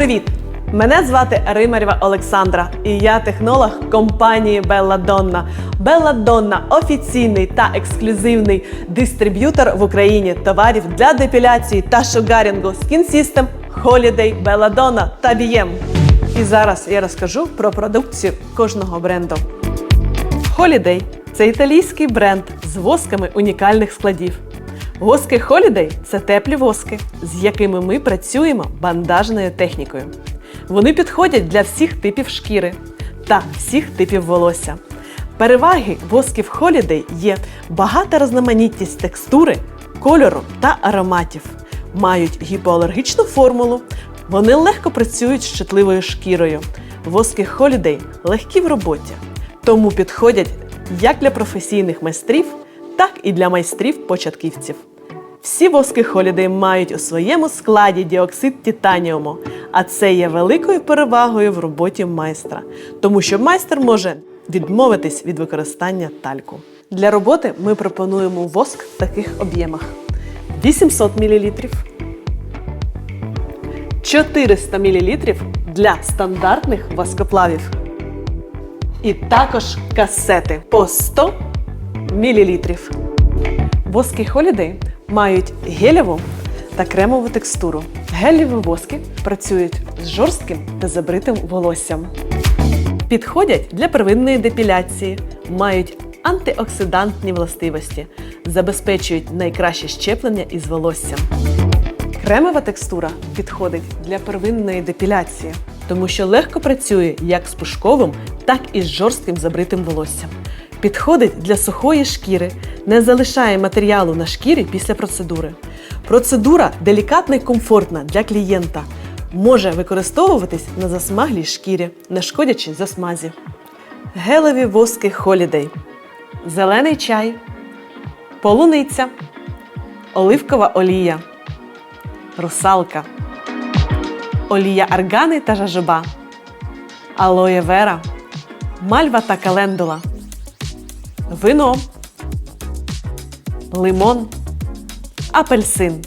Привіт! Мене звати Римарєва Олександра, і я технолог компанії Belladonna. Belladonna – офіційний та ексклюзивний дистриб'ютор в Україні товарів для депіляції та шугарінгу Skin System, Holiday, Belladonna та BM. І зараз я розкажу про продукцію кожного бренду. Holiday – це італійський бренд з восками унікальних складів. Воски Holiday – це теплі воски, з якими ми працюємо бандажною технікою. Вони підходять для всіх типів шкіри та всіх типів волосся. Переваги восків Holiday є багата різноманітність текстури, кольору та ароматів. Мають гіпоалергічну формулу. Вони легко працюють з чутливою шкірою. Воски Holiday легкі в роботі, тому підходять як для професійних майстрів, так і для майстрів-початківців. Всі воски Holiday мають у своєму складі діоксид титаніуму, а це є великою перевагою в роботі майстра, тому що майстер може відмовитись від використання тальку. Для роботи ми пропонуємо воск в таких об'ємах: 800 мл, 400 мл для стандартних воскоплавів. І також касети по 100 мл. Воски Holiday мають гелєву та кремову текстуру. Гелєві воски працюють з жорстким та забритим волоссям. Підходять для первинної депіляції, мають антиоксидантні властивості, забезпечують найкраще щеплення із волоссям. Кремова текстура підходить для первинної депіляції, тому що легко працює як з пушковим, так і з жорстким забритим волоссям. Підходить для сухої шкіри, не залишає матеріалу на шкірі після процедури. Процедура делікатна і комфортна для клієнта. Може використовуватись на засмаглій шкірі, не шкодячи засмазі. Гелеві воски Holiday. Зелений чай, полуниця, оливкова олія, русалка, олія аргани та жажоба, алоє вера, мальва та календула, вино, лимон, апельсин,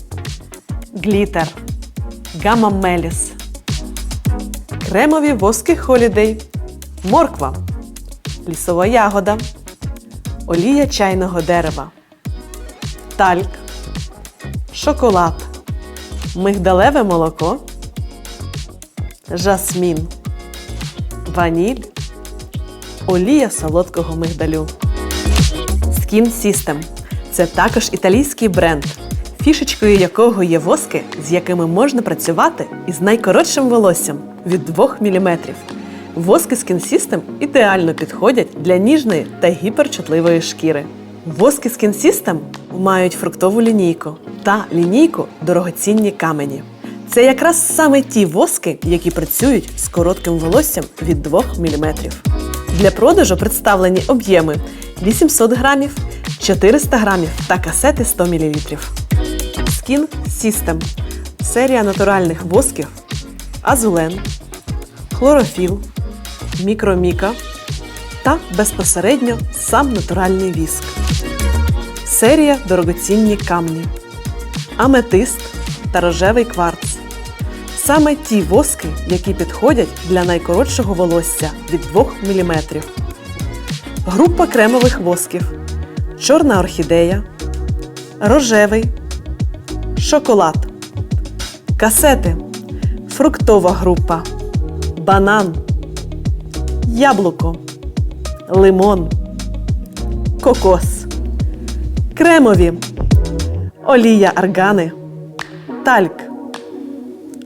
глітер, гамма меліс, кремові воски Holiday, морква, лісова ягода, олія чайного дерева, тальк, шоколад, мигдалеве молоко, жасмін, ваніль, олія солодкого мигдалю. Skin System – це також італійський бренд, фішечкою якого є воски, з якими можна працювати із найкоротшим волоссям від 2 мм. Воски Skin System ідеально підходять для ніжної та гіперчутливої шкіри. Воски Skin System мають фруктову лінійку та лінійку дорогоцінні камені. Це якраз саме ті воски, які працюють з коротким волоссям від 2 мм. Для продажу представлені об'єми 800 грамів, 400 грамів та касети 100 мл. Skin System – серія натуральних восків, азулен, хлорофіл, мікроміка та безпосередньо сам натуральний віск. Серія дорогоцінні камні, аметист та рожевий кварц. Саме ті воски, які підходять для найкоротшого волосся від 2 мм. Група кремових восків: чорна орхідея, рожевий, шоколад, касети, фруктова група, банан, яблуко, лимон, кокос, кремові, олія аргани, тальк,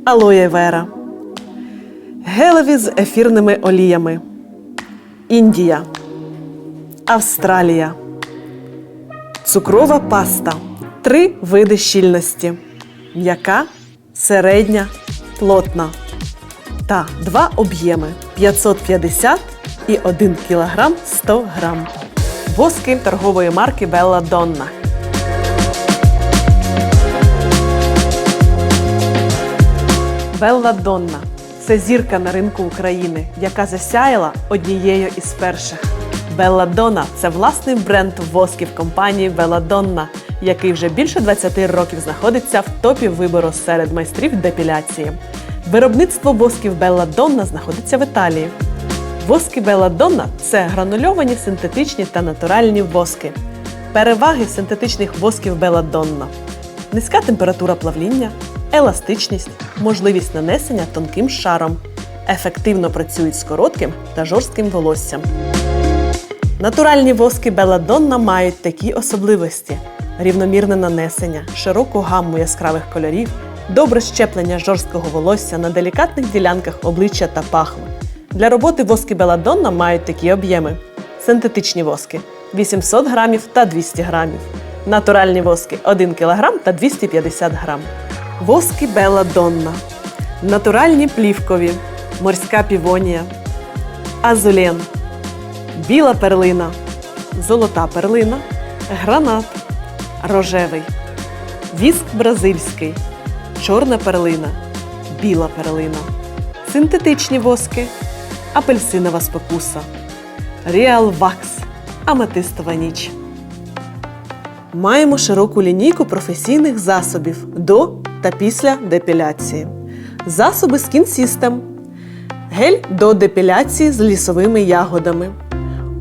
алоє вера, гелеві з ефірними оліями, Індія, Австралія, цукрова паста. Три види щільності: м'яка, середня, плотна. Та два об'єми 550 і 1 кг 100 грам. Воски торгової марки Bella Donna. Белла Донна це зірка на ринку України, яка засяяла однією із перших. Белла Донна це власний бренд восків компанії Белладонна, який вже більше 20 років знаходиться в топі вибору серед майстрів депіляції. Виробництво восків Белладонна знаходиться в Італії. Воски Белладонна це гранульовані синтетичні та натуральні воски. Переваги синтетичних восків Белладонна. Низька температура плавління, еластичність, можливість нанесення тонким шаром. Ефективно працюють з коротким та жорстким волоссям. Натуральні воски Белладонна мають такі особливості: рівномірне нанесення, широку гамму яскравих кольорів, добре щеплення жорсткого волосся на делікатних ділянках обличчя та пахви. Для роботи воски Белладонна мають такі об'єми: синтетичні воски 800 грамів та 200 грамів, натуральні воски 1 кг та 250 грам. Воски Белладонна, натуральні плівкові, морська півонія, азулен, біла перлина, золота перлина, гранат, рожевий, віск бразильський, чорна перлина, біла перлина, синтетичні воски, апельсинова спокуса, Real Wax, аметистова ніч. Маємо широку лінійку професійних засобів. До та після депіляції. Засоби Skin System, гель до депіляції з лісовими ягодами,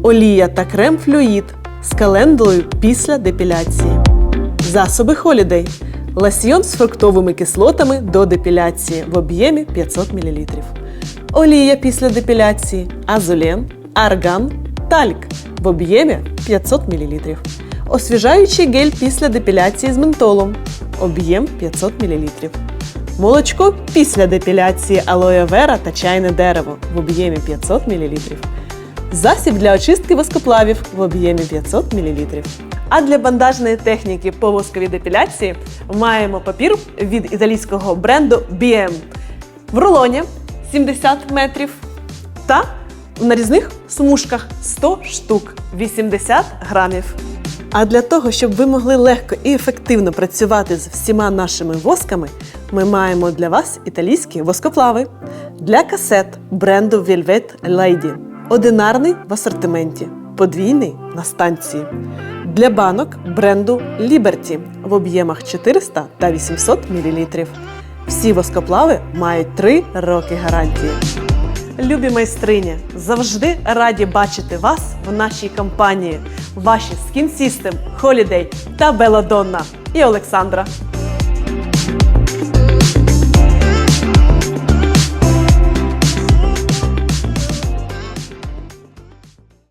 олія та крем флюїд з календулою після депіляції, засоби Holiday, ласьйон з фруктовими кислотами до депіляції в об'ємі 500 мл, олія після депіляції, азулен, арган, тальк в об'ємі 500 мл, освіжаючий гель після депіляції з ментолом, об'єм 500 мл. Молочко після депіляції алоє вера та чайне дерево в об'ємі 500 мл. Засіб для очистки воскоплавів в об'ємі 500 мл. А для бандажної техніки по восковій депіляції маємо папір від італійського бренду BM в рулоні 70 метрів та в нарізних смужках 100 штук 80 грамів. А для того, щоб ви могли легко і ефективно працювати з всіма нашими восками, ми маємо для вас італійські воскоплави для касет бренду Velvet Lady. Одинарний в асортименті, подвійний на станції. Для банок бренду Liberty в об'ємах 400 та 800 мл. Всі воскоплави мають 3 роки гарантії. Любі майстрині, завжди раді бачити вас в нашій компанії. Ваші Skin System, Holiday та Belladonna і Олександра.